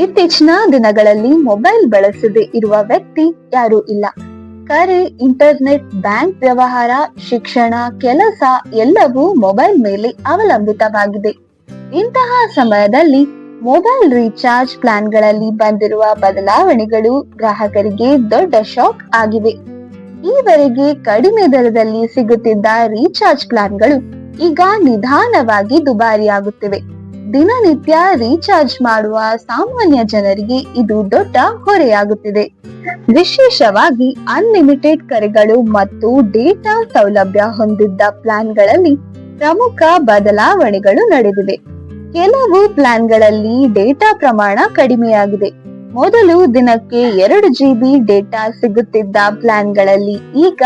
ಇತ್ತೀಚಿನ ದಿನಗಳಲ್ಲಿ ಮೊಬೈಲ್ ಬಳಸದೆ ಇರುವ ವ್ಯಕ್ತಿ ಯಾರೂ ಇಲ್ಲ. ಕರೆ, ಇಂಟರ್ನೆಟ್, ಬ್ಯಾಂಕ್ ವ್ಯವಹಾರ, ಶಿಕ್ಷಣ, ಕೆಲಸ ಎಲ್ಲವೂ ಮೊಬೈಲ್ ಮೇಲೆ ಅವಲಂಬಿತವಾಗಿದೆ. ಇಂತಹ ಸಮಯದಲ್ಲಿ ಮೊಬೈಲ್ ರೀಚಾರ್ಜ್ ಪ್ಲಾನ್ಗಳಲ್ಲಿ ಬಂದಿರುವ ಬದಲಾವಣೆಗಳು ಗ್ರಾಹಕರಿಗೆ ದೊಡ್ಡ ಶಾಕ್ ಆಗಿವೆ. ಈವರೆಗೆ ಕಡಿಮೆ ದರದಲ್ಲಿ ಸಿಗುತ್ತಿದ್ದ ರೀಚಾರ್ಜ್ ಪ್ಲಾನ್ಗಳು ಈಗ ನಿಧಾನವಾಗಿ ದುಬಾರಿಯಾಗುತ್ತಿವೆ. ದಿನನಿತ್ಯ ರೀಚಾರ್ಜ್ ಮಾಡುವ ಸಾಮಾನ್ಯ ಜನರಿಗೆ ಇದು ದೊಡ್ಡ ಹೊರೆಯಾಗುತ್ತಿದೆ. ವಿಶೇಷವಾಗಿ ಅನ್ಲಿಮಿಟೆಡ್ ಕರೆಗಳು ಮತ್ತು ಡೇಟಾ ಸೌಲಭ್ಯ ಹೊಂದಿದ್ದ ಪ್ಲಾನ್ಗಳಲ್ಲಿ ಪ್ರಮುಖ ಬದಲಾವಣೆಗಳು ನಡೆದಿವೆ. ಕೆಲವು ಪ್ಲಾನ್ಗಳಲ್ಲಿ ಡೇಟಾ ಪ್ರಮಾಣ ಕಡಿಮೆಯಾಗಿದೆ. ಮೊದಲು ದಿನಕ್ಕೆ ಎರಡು ಜಿಬಿ ಡೇಟಾ ಸಿಗುತ್ತಿದ್ದ ಪ್ಲಾನ್ಗಳಲ್ಲಿ ಈಗ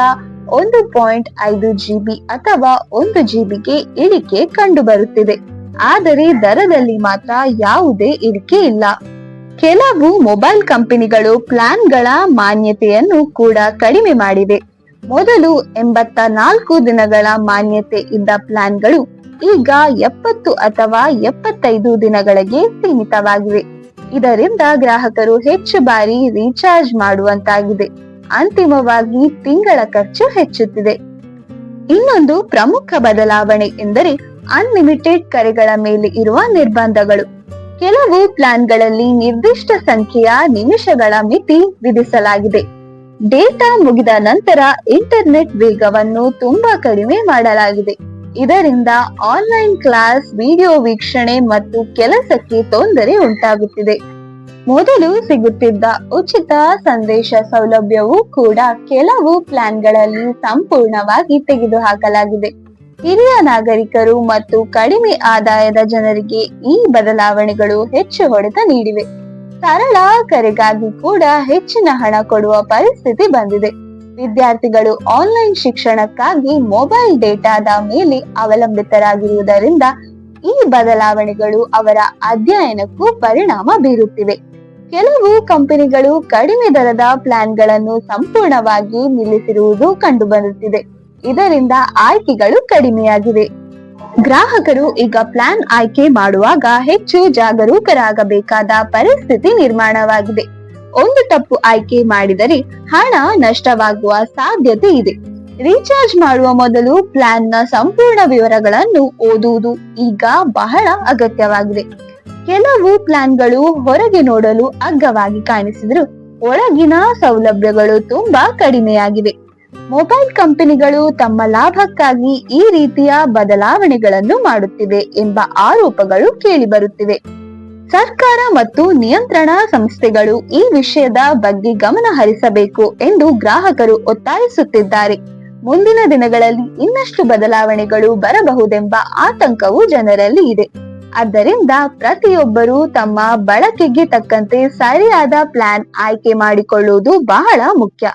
ಒಂದು ಪಾಯಿಂಟ್ ಐದು ಜಿಬಿ ಅಥವಾ ಒಂದು ಜಿಬಿಗೆ ಇಳಿಕೆ ಕಂಡುಬರುತ್ತಿದೆ. ಆದರೆ ದರದಲ್ಲಿ ಮಾತ್ರ ಯಾವುದೇ ಇಳಿಕೆ ಇಲ್ಲ. ಕೆಲವು ಮೊಬೈಲ್ ಕಂಪನಿಗಳು ಪ್ಲಾನ್ಗಳ ಮಾನ್ಯತೆಯನ್ನು ಕೂಡ ಕಡಿಮೆ ಮಾಡಿವೆ. ಮೊದಲು ಎಂಬತ್ತ ನಾಲ್ಕು ದಿನಗಳ ಮಾನ್ಯತೆ ಇದ್ದ ಪ್ಲಾನ್ಗಳು ಈಗ ಎಪ್ಪತ್ತು ಅಥವಾ ಎಪ್ಪತ್ತೈದು ದಿನಗಳಿಗೆ ಸೀಮಿತವಾಗಿವೆ. ಇದರಿಂದ ಗ್ರಾಹಕರು ಹೆಚ್ಚು ಬಾರಿ ರೀಚಾರ್ಜ್ ಮಾಡುವಂತಾಗಿದೆ. ಅಂತಿಮವಾಗಿ ತಿಂಗಳ ಖರ್ಚು ಹೆಚ್ಚುತ್ತಿದೆ. ಇನ್ನೊಂದು ಪ್ರಮುಖ ಬದಲಾವಣೆ ಎಂದರೆ ಅನ್ಲಿಮಿಟೆಡ್ ಕರೆಗಳ ಮೇಲೆ ಇರುವ ನಿರ್ಬಂಧಗಳು. ಕೆಲವು ಪ್ಲಾನ್ಗಳಲ್ಲಿ ನಿರ್ದಿಷ್ಟ ಸಂಖ್ಯೆಯ ನಿಮಿಷಗಳ ಮಿತಿ ವಿಧಿಸಲಾಗಿದೆ. ಡೇಟಾ ಮುಗಿದ ನಂತರ ಇಂಟರ್ನೆಟ್ ವೇಗವನ್ನು ತುಂಬಾ ಕಡಿಮೆ ಮಾಡಲಾಗಿದೆ. ಇದರಿಂದ ಆನ್ಲೈನ್ ಕ್ಲಾಸ್, ವಿಡಿಯೋ ವೀಕ್ಷಣೆ ಮತ್ತು ಕೆಲಸಕ್ಕೆ ತೊಂದರೆ ಉಂಟಾಗುತ್ತಿದೆ. ಮೊದಲು ಸಿಗುತ್ತಿದ್ದ ಉಚಿತ ಸಂದೇಶ ಸೌಲಭ್ಯವೂ ಕೂಡ ಕೆಲವು ಪ್ಲಾನ್ಗಳಲ್ಲಿ ಸಂಪೂರ್ಣವಾಗಿ ತೆಗೆದುಹಾಕಲಾಗಿದೆ. ಹಿರಿಯ ನಾಗರಿಕರು ಮತ್ತು ಕಡಿಮೆ ಆದಾಯದ ಜನರಿಗೆ ಈ ಬದಲಾವಣೆಗಳು ಹೆಚ್ಚು ಹೊಡೆತ ನೀಡಿವೆ. ಸರಳ ಕರೆಗಾಗಿ ಕೂಡ ಹೆಚ್ಚಿನ ಹಣ ಕೊಡುವ ಪರಿಸ್ಥಿತಿ ಬಂದಿದೆ. ವಿದ್ಯಾರ್ಥಿಗಳು ಆನ್ಲೈನ್ ಶಿಕ್ಷಣಕ್ಕಾಗಿ ಮೊಬೈಲ್ ಡೇಟಾದ ಮೇಲೆ ಅವಲಂಬಿತರಾಗಿರುವುದರಿಂದ ಈ ಬದಲಾವಣೆಗಳು ಅವರ ಅಧ್ಯಯನಕ್ಕೂ ಪರಿಣಾಮ ಬೀರುತ್ತಿವೆ. ಕೆಲವು ಕಂಪನಿಗಳು ಕಡಿಮೆ ದರದ ಪ್ಲಾನ್ಗಳನ್ನು ಸಂಪೂರ್ಣವಾಗಿ ನಿಲ್ಲಿಸಿರುವುದು ಕಂಡುಬರುತ್ತಿದೆ ಇದರಿಂದ ಆಯ್ಕೆಗಳು ಕಡಿಮೆಯಾಗಿವೆ. ಗ್ರಾಹಕರು ಈಗ ಪ್ಲಾನ್ ಆಯ್ಕೆ ಮಾಡುವಾಗ ಹೆಚ್ಚು ಜಾಗರೂಕರಾಗಬೇಕಾದ ಪರಿಸ್ಥಿತಿ ನಿರ್ಮಾಣವಾಗಿದೆ. ಒಂದು ತಪ್ಪು ಆಯ್ಕೆ ಮಾಡಿದರೆ ಹಣ ನಷ್ಟವಾಗುವ ಸಾಧ್ಯತೆ ಇದೆ. ರೀಚಾರ್ಜ್ ಮಾಡುವ ಮೊದಲು ಪ್ಲಾನ್ನ ಸಂಪೂರ್ಣ ವಿವರಗಳನ್ನು ಓದುವುದು ಈಗ ಬಹಳ ಅಗತ್ಯವಾಗಿದೆ. ಕೆಲವು ಪ್ಲಾನ್ಗಳು ಹೊರಗೆ ನೋಡಲು ಅಗ್ಗವಾಗಿ ಕಾಣಿಸಿದ್ರು ಒಳಗಿನ ಸೌಲಭ್ಯಗಳು ತುಂಬಾ ಕಡಿಮೆಯಾಗಿವೆ. ಮೊಬೈಲ್ ಕಂಪನಿಗಳು ತಮ್ಮ ಲಾಭಕ್ಕಾಗಿ ಈ ರೀತಿಯ ಬದಲಾವಣೆಗಳನ್ನು ಮಾಡುತ್ತಿವೆ ಎಂಬ ಆರೋಪಗಳು ಕೇಳಿಬರುತ್ತಿವೆ ಸರ್ಕಾರ ಮತ್ತು ನಿಯಂತ್ರಣ ಸಂಸ್ಥೆಗಳು ಈ ವಿಷಯದ ಬಗ್ಗೆ ಗಮನ ಹರಿಸಬೇಕು ಎಂದು ಗ್ರಾಹಕರು ಒತ್ತಾಯಿಸುತ್ತಿದ್ದಾರೆ. ಮುಂದಿನ ದಿನಗಳಲ್ಲಿ ಇನ್ನಷ್ಟು ಬದಲಾವಣೆಗಳು ಬರಬಹುದೆಂಬ ಆತಂಕವು ಜನರಲ್ಲಿ ಇದೆ. ಆದ್ದರಿಂದ ಪ್ರತಿಯೊಬ್ಬರೂ ತಮ್ಮ ಬಳಕೆಗೆ ತಕ್ಕಂತೆ ಸರಿಯಾದ ಪ್ಲಾನ್ ಆಯ್ಕೆ ಮಾಡಿಕೊಳ್ಳುವುದು ಬಹಳ ಮುಖ್ಯ.